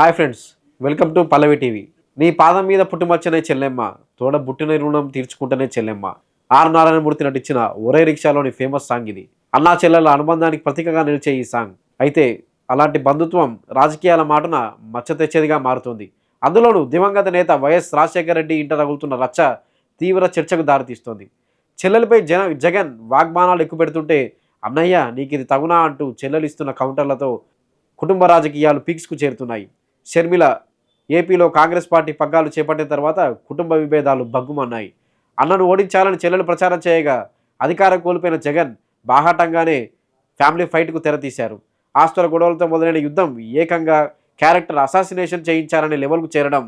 Hi friends welcome to Pallavi TV. నీ పాదం మీద పుట్టుమచ్చనే చెల్లెమ్మ తోడ బుట్టిన రుణం తీర్చుకుంటేనే చెల్లెమ్మ. ఆర్ నారాయణమూర్తి నటించిన ఒరే రిక్షాలోని ఫేమస్ సాంగ్ ఇది. అన్నా చెల్లెల అనుబంధానికి ప్రతీకగా నిలిచే ఈ సాంగ్. అయితే అలాంటి బంధుత్వం రాజకీయాల మాటన మచ్చ తెచ్చేదిగా మారుతుంది. అందులోనూ దివంగత నేత వైఎస్ రాజశేఖర రెడ్డి ఇంట రగులుతున్న రచ్చ తీవ్ర చర్చకు దారితీస్తోంది. చెల్లెలపై జన జగన్ వాగ్మానాలు ఎక్కువ పెడుతుంటే అన్నయ్య నీకు ఇది తగునా అంటూ చెల్లెలు ఇస్తున్న కౌంటర్లతో కుటుంబ రాజకీయాలు పీక్స్కు చేరుతున్నాయి. షర్మిల ఏపీలో కాంగ్రెస్ పార్టీ పగ్గాలు చేపట్టిన తర్వాత కుటుంబ విభేదాలు భగ్గుమన్నాయి. అన్నను ఓడించాలని చెల్లెలు ప్రచారం చేయగా అధికారం కోల్పోయిన జగన్ బాహాటంగానే ఫ్యామిలీ ఫైట్కు తెరతీశారు. ఆస్తుల గొడవలతో మొదలైన యుద్ధం ఏకంగా క్యారెక్టర్ అసాసినేషన్ చేయించాలనే లెవెల్కు చేరడం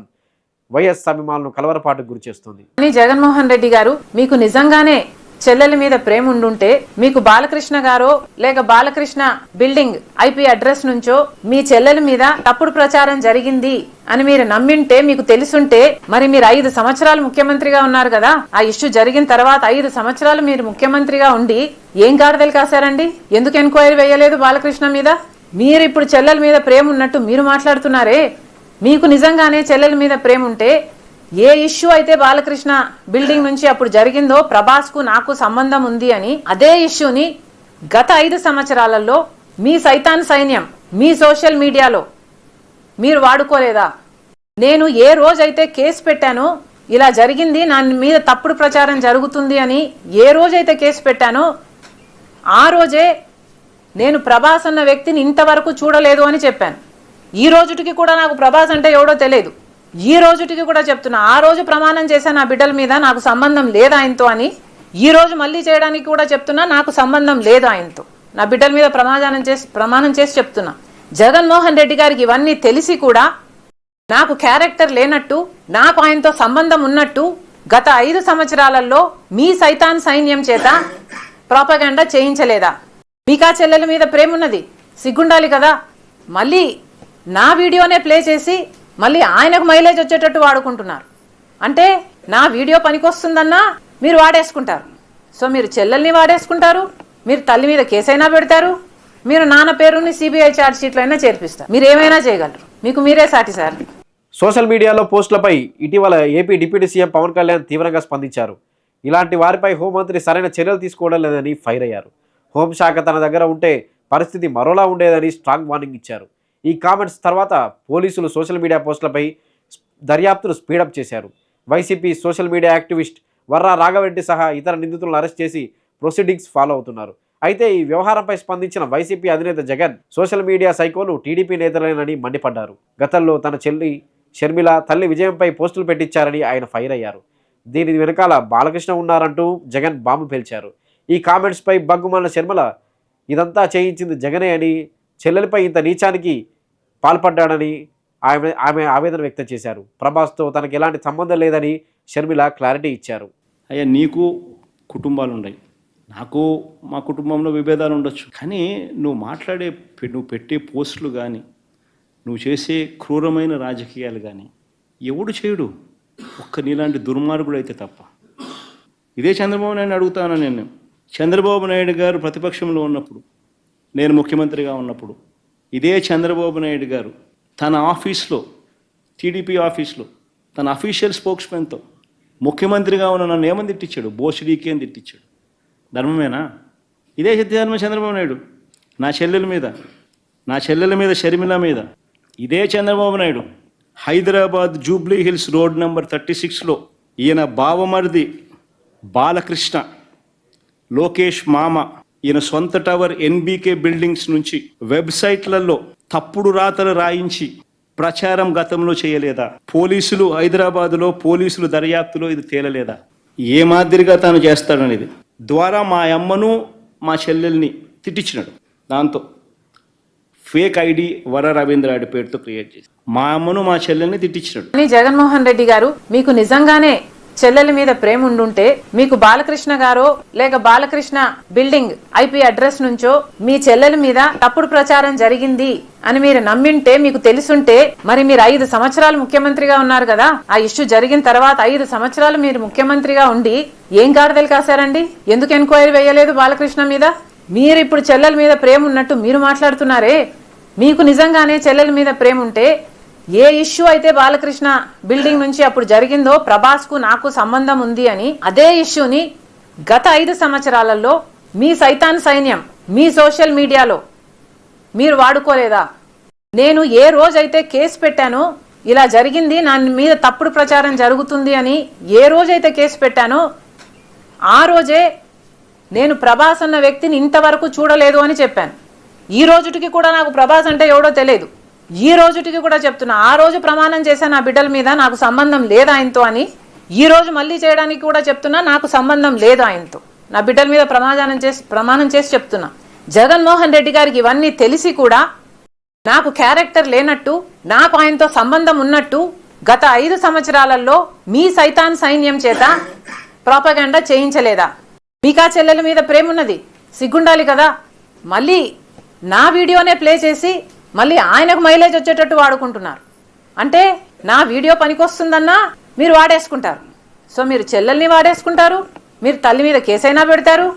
వైఎస్ అభిమానులను కలవరపాటుకు గురిచేస్తుంది. చేస్తుంది జగన్మోహన్ రెడ్డి గారు మీకు నిజంగానే చెల్లెల మీద ప్రేమ ఉండుంటే మీకు బాలకృష్ణ గారో లేక బాలకృష్ణ బిల్డింగ్ ఐపీ అడ్రస్ నుంచో మీ చెల్లెల మీద తప్పుడు ప్రచారం జరిగింది అని మీరు నమ్మింటే మీకు తెలుసుంటే మరి మీరు ఐదు సంవత్సరాలు ముఖ్యమంత్రిగా ఉన్నారు కదా. ఆ ఇష్యూ జరిగిన తర్వాత ఐదు సంవత్సరాలు మీరు ముఖ్యమంత్రిగా ఉండి ఏం గాడిదలు కాశారండి? ఎందుకు ఎంక్వైరీ వేయలేదు బాలకృష్ణ మీద? మీరు ఇప్పుడు చెల్లెల మీద ప్రేమ ఉన్నట్టు మీరు మాట్లాడుతున్నారే. మీకు నిజంగానే చెల్లెల మీద ప్రేమ ఉంటే ఏ ఇష్యూ అయితే బాలకృష్ణ బిల్డింగ్ నుంచి అప్పుడు జరిగిందో ప్రభాస్కు నాకు సంబంధం ఉంది అని అదే ఇష్యూని గత ఐదు సంవత్సరాలలో మీ సైతాన్ సైన్యం మీ సోషల్ మీడియాలో మీరు వాడుకోలేదా? నేను ఏ రోజైతే కేసు పెట్టానో ఇలా జరిగింది నా మీద తప్పుడు ప్రచారం జరుగుతుంది అని ఏ రోజైతే కేసు పెట్టానో ఆ రోజే నేను ప్రభాస్ అన్న వ్యక్తిని ఇంతవరకు చూడలేదు అని చెప్పాను. ఈ రోజుటికి కూడా నాకు ప్రభాస్ అంటే ఎవడో తెలియదు. ఈ రోజుటికి కూడా చెప్తున్నా ఆ రోజు ప్రమాణం చేశాను నా బిడ్డల మీద నాకు సంబంధం లేదు ఆయనతో అని ఈ రోజు మళ్ళీ చేయడానికి కూడా చెప్తున్నా నాకు సంబంధం లేదు ఆయనతో. నా బిడ్డల మీద ప్రమాణం చేసి ప్రమాణం చేసి చెప్తున్నా. జగన్మోహన్ రెడ్డి గారికి ఇవన్నీ తెలిసి కూడా నాకు క్యారెక్టర్ లేనట్టు నాకు ఆయనతో సంబంధం ఉన్నట్టు గత ఐదు సంవత్సరాలలో మీ సైతాన్ సైన్యం చేత ప్రాపగండా చేయించలేదా? మీకా చెల్లెల మీద ప్రేమ ఉన్నది సిగ్గుండాలి కదా? మళ్ళీ నా వీడియోనే ప్లే చేసి మళ్ళీ ఆయనకు మైలేజ్ వచ్చేటట్టు వాడుకుంటున్నారు. అంటే నా వీడియో పనికొస్తుందన్నా మీరు వాడేసుకుంటారు. సో మీరు చెల్లెల్ని వాడేసుకుంటారు మీరు తల్లి మీద కేసైనా పెడతారు మీరు నాన్న పేరుని సిబిఐ ఛార్జ్ షీట్లో అయినా చేర్పిస్తారు. మీరు ఏమైనా చేయగలరు. మీకు మీరే సాటి సార్. సోషల్ మీడియాలో పోస్టులపై ఇటీవల AP deputy CM Pawan Kalyan తీవ్రంగా స్పందించారు. ఇలాంటి వారిపై హోంమంత్రి సరైన చర్యలు తీసుకోవడం లేదని ఫైర్ అయ్యారు. హోంశాఖ తన దగ్గర ఉంటే పరిస్థితి మరోలా ఉండేదని స్ట్రాంగ్ వార్నింగ్ ఇచ్చారు. ఈ కామెంట్స్ తర్వాత పోలీసులు సోషల్ మీడియా పోస్టులపై దర్యాప్తును స్పీడప్ చేశారు. YCP social media activist Varra Raghavareddy సహా ఇతర నిందితులను అరెస్ట్ చేసి ప్రొసీడింగ్స్ ఫాలో అవుతున్నారు. అయితే ఈ వ్యవహారంపై స్పందించిన వైసీపీ అధినేత జగన్ సోషల్ మీడియా సైకోలు టీడీపీ నేతలేనని మండిపడ్డారు. గతంలో తన చెల్లి షర్మిల తల్లి విజయంపై పోస్టులు పెట్టించారని ఆయన ఫైర్ అయ్యారు. దీని వెనకాల బాలకృష్ణ ఉన్నారంటూ జగన్ బాంబు పేల్చారు. ఈ కామెంట్స్పై బగ్గుమన్న శర్మల ఇదంతా చేయించింది జగనే అని చెల్లెలపై ఇంత నీచానికి పాల్పడ్డాడని ఆమె ఆమె ఆవేదన వ్యక్తం చేశారు. ప్రభాస్తో తనకు ఎలాంటి సంబంధం లేదని షర్మిల క్లారిటీ ఇచ్చారు. అయ్యా నీకు కుటుంబాలు ఉన్నాయి నాకు మా కుటుంబంలో విభేదాలు ఉండొచ్చు. కానీ నువ్వు మాట్లాడే నువ్వు పెట్టే పోస్టులు కానీ నువ్వు చేసే క్రూరమైన రాజకీయాలు కానీ ఎవడు చేయడు. ఒక్క నీలాంటి దుర్మార్గుడు అయితే తప్ప. ఇదే చంద్రబాబు నాయుడు అడుగుతాను నేను? చంద్రబాబు నాయుడు గారు ప్రతిపక్షంలో ఉన్నప్పుడు నేను ముఖ్యమంత్రిగా ఉన్నప్పుడు ఇదే చంద్రబాబు నాయుడు గారు తన ఆఫీస్లో టీడీపీ ఆఫీస్లో తన అఫీషియల్ స్పోక్స్మెన్తో ముఖ్యమంత్రిగా ఉన్న నన్ను ఏమని తిట్టించాడు? బోసిడీకి అని తిట్టించాడు. ధర్మమేనా? ఇదే ధర్మ చంద్రబాబు నాయుడు. నా చెల్లెల మీద నా చెల్లెల మీద షర్మిల మీద. ఇదే Chandrababu Naidu. Hyderabad Jubilee Hills road number thirty సిక్స్లో ఈయన బావమరిది బాలకృష్ణ లోకేష్ మామ ఈయన సొంత టవర్ ఎన్బీకే బిల్డింగ్స్ నుంచి వెబ్సైట్లలో తప్పుడు రాతలు రాయించి ప్రచారం గతంలో చేయలేదా? పోలీసులు హైదరాబాదులో పోలీసులు దర్యాప్తులో ఇది తేలలేదా? ఏ మాదిరిగా తాను చేస్తాడనేది ద్వారా మా అమ్మను మా చెల్లెల్ని తిట్టించినాడు. దాంతో ఫేక్ ఐడి వర రవీంద్రాడి పేరుతో క్రియేట్ చేసి మా అమ్మను మా చెల్లెల్ని తిట్టించినాడు. జగన్మోహన్ రెడ్డి గారు మీకు నిజంగానే చెల్లెల మీద ప్రేమ ఉండుంటే మీకు బాలకృష్ణ గారో లేక బాలకృష్ణ బిల్డింగ్ ఐపీ అడ్రస్ నుంచో మీ చెల్లెల మీద తప్పుడు ప్రచారం జరిగింది అని మీరు నమ్మింటే మీకు తెలుసుంటే మరి మీరు ఐదు సంవత్సరాలు ముఖ్యమంత్రిగా ఉన్నారు కదా. ఆ ఇష్యూ జరిగిన తర్వాత ఐదు సంవత్సరాలు మీరు ముఖ్యమంత్రిగా ఉండి ఏం గాడిదలు కాశారండి? ఎందుకు ఎంక్వైరీ వేయలేదు బాలకృష్ణ మీద? మీరు ఇప్పుడు చెల్లెల మీద ప్రేమ ఉన్నట్టు మీరు మాట్లాడుతున్నారే. మీకు నిజంగానే చెల్లెల మీద ప్రేమ ఉంటే ఏ ఇష్యూ అయితే బాలకృష్ణ బిల్డింగ్ నుంచి అప్పుడు జరిగిందో ప్రభాస్కు నాకు సంబంధం ఉంది అని అదే ఇష్యూని గత ఐదు సంవత్సరాలలో మీ సైతాన్ సైన్యం మీ సోషల్ మీడియాలో మీరు వాడుకోలేదా? నేను ఏ రోజైతే కేసు పెట్టానో ఇలా జరిగింది నా మీద తప్పుడు ప్రచారం జరుగుతుంది అని ఏ రోజైతే కేసు పెట్టానో ఆ రోజే నేను ప్రభాస్ అన్న వ్యక్తిని ఇంతవరకు చూడలేదు అని చెప్పాను. ఈ రోజుటికి కూడా నాకు ప్రభాస్ అంటే ఎవడో తెలియదు. ఈ రోజుటికి కూడా చెప్తున్నా ఆ రోజు ప్రమాణం చేశాను నా బిడ్డల మీద నాకు సంబంధం లేదు ఆయనతో అని ఈ రోజు మళ్ళీ చేయడానికి కూడా చెప్తున్నా నాకు సంబంధం లేదు ఆయనతో. నా బిడ్డల మీద ప్రమాణం చేసి ప్రమాణం చేసి చెప్తున్నా. జగన్మోహన్ రెడ్డి గారికి ఇవన్నీ తెలిసి కూడా నాకు క్యారెక్టర్ లేనట్టు నాకు ఆయనతో సంబంధం ఉన్నట్టు గత ఐదు సంవత్సరాలలో మీ సైతాన్ సైన్యం చేత ప్రాపగండా చేయించలేదా? మీకా చెల్లెల మీద ప్రేమ ఉన్నది? సిగ్గుండాలి కదా? మళ్ళీ నా వీడియోనే ప్లే చేసి మళ్ళీ ఆయనకు మైలేజ్ వచ్చేటట్టు వాడుకుంటున్నారు. అంటే నా వీడియో పనికొస్తుందన్నా మీరు వాడేసుకుంటారు. సో మీరు చెల్లెల్ని వాడేసుకుంటారు మీరు తల్లి మీద కేసైనా పెడతారు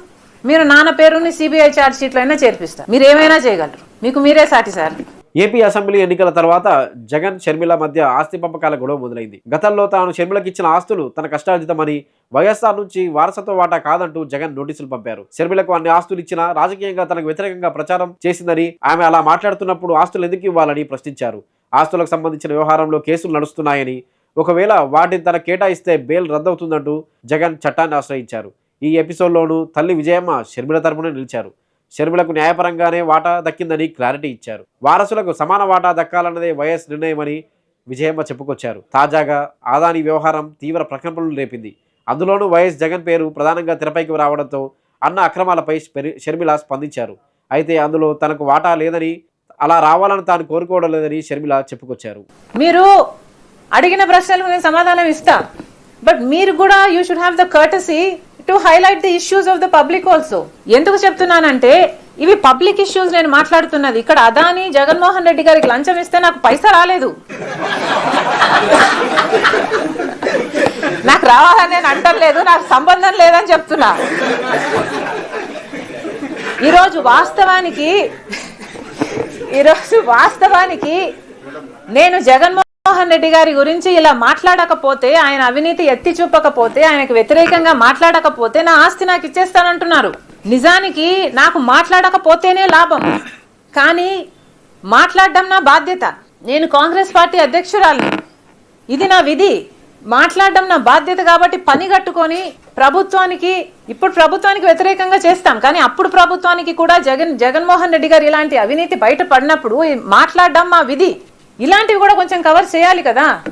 మీరు నాన్న పేరుని సిబిఐ ఛార్జ్ షీట్లో అయినా చేర్పిస్తారు. మీరు ఏమైనా చేయగలరు. మీకు మీరే సాటి సార్. ఏపీ అసెంబ్లీ ఎన్నికల తర్వాత జగన్ షర్మిల మధ్య ఆస్తి పంపకాల గొడవ మొదలైంది. గతంలో తాను షర్మిలకు ఇచ్చిన ఆస్తులు తన కష్టార్జితమని వైఎస్ఆర్ నుంచి వారసత్వ వాటా కాదంటూ జగన్ నోటీసులు పంపారు. షర్మిలకు అన్ని ఆస్తులు ఇచ్చినా రాజకీయంగా తనకు వ్యతిరేకంగా ప్రచారం చేసిందని ఆమె అలా మాట్లాడుతున్నప్పుడు ఆస్తులు ఎందుకు ఇవ్వాలని ప్రశ్నించారు. ఆస్తులకు సంబంధించిన వ్యవహారంలో కేసులు నడుస్తున్నాయని ఒకవేళ వాటిని తన కేటాయిస్తే బెయిల్ రద్దవుతుందంటూ జగన్ చట్టాన్ని ఆశ్రయించారు. ఈ ఎపిసోడ్లోనూ తల్లి విజయమ్మ షర్మిల తరపున నిలిచారు. షర్మిలకు న్యాయపరంగానే వాటా దక్కిందని క్లారిటీ ఇచ్చారు. వారసులకు సమాన వాటా దక్కాలన్నదే వైఎస్ నిర్ణయమని విజయమ్మ చెప్పుకొచ్చారు. తాజాగా ఆదాని వ్యవహారం తీవ్ర ప్రకంపనలు రేపింది. అందులోనూ వైఎస్ జగన్ పేరు ప్రధానంగా తెరపైకి రావడంతో అన్న అక్రమాలపై షర్మిల స్పందించారు. అయితే అందులో తనకు వాటా లేదని అలా రావాలని తాను కోరుకోవడం లేదని షర్మిల చెప్పుకొచ్చారు. మీరు అడిగిన ప్రశ్నలకు నేను సమాధానం ఇస్తా. బట్ మీరు కూడా you should have the courtesy to highlight the issues of the public also ఎందుకు చెప్తున్నానంటే ఇవి పబ్లిక్ ఇష్యూస్ నేను మాట్లాడుతున్నది. ఇక్కడ అదాని జగన్మోహన్ రెడ్డి గారికి లంచం ఇస్తే నాకు పైసా రాలేదు. నాకు రావాలని నేను అంటలేదు నాకు సంబంధం లేదని చెప్తున్నా. ఈరోజు వాస్తవానికి ఈరోజు వాస్తవానికి నేను జగన్మోహన్ రెడ్డి గారి గురించి ఇలా మాట్లాడకపోతే ఆయన అవినీతి ఎత్తి చూపకపోతే ఆయనకు వ్యతిరేకంగా మాట్లాడకపోతే నా ఆస్తి నాకు ఇచ్చేస్తానంటున్నారు. నిజానికి నాకు మాట్లాడకపోతేనే లాభం. కానీ మాట్లాడడం నా బాధ్యత. నేను కాంగ్రెస్ పార్టీ అధ్యక్షురాలిని. ఇది నా విధి. మాట్లాడడం నా బాధ్యత కాబట్టి పని కట్టుకొని ప్రభుత్వానికి ఇప్పుడు ప్రభుత్వానికి వ్యతిరేకంగా చేస్తాం. కానీ అప్పుడు ప్రభుత్వానికి కూడా జగన్ జగన్మోహన్ రెడ్డి గారు ఇలాంటి అవినీతి బయట పడినప్పుడు మాట్లాడడం మా విధి. ఇలాంటివి కూడా కొంచెం కవర్ చేయాలి కదా?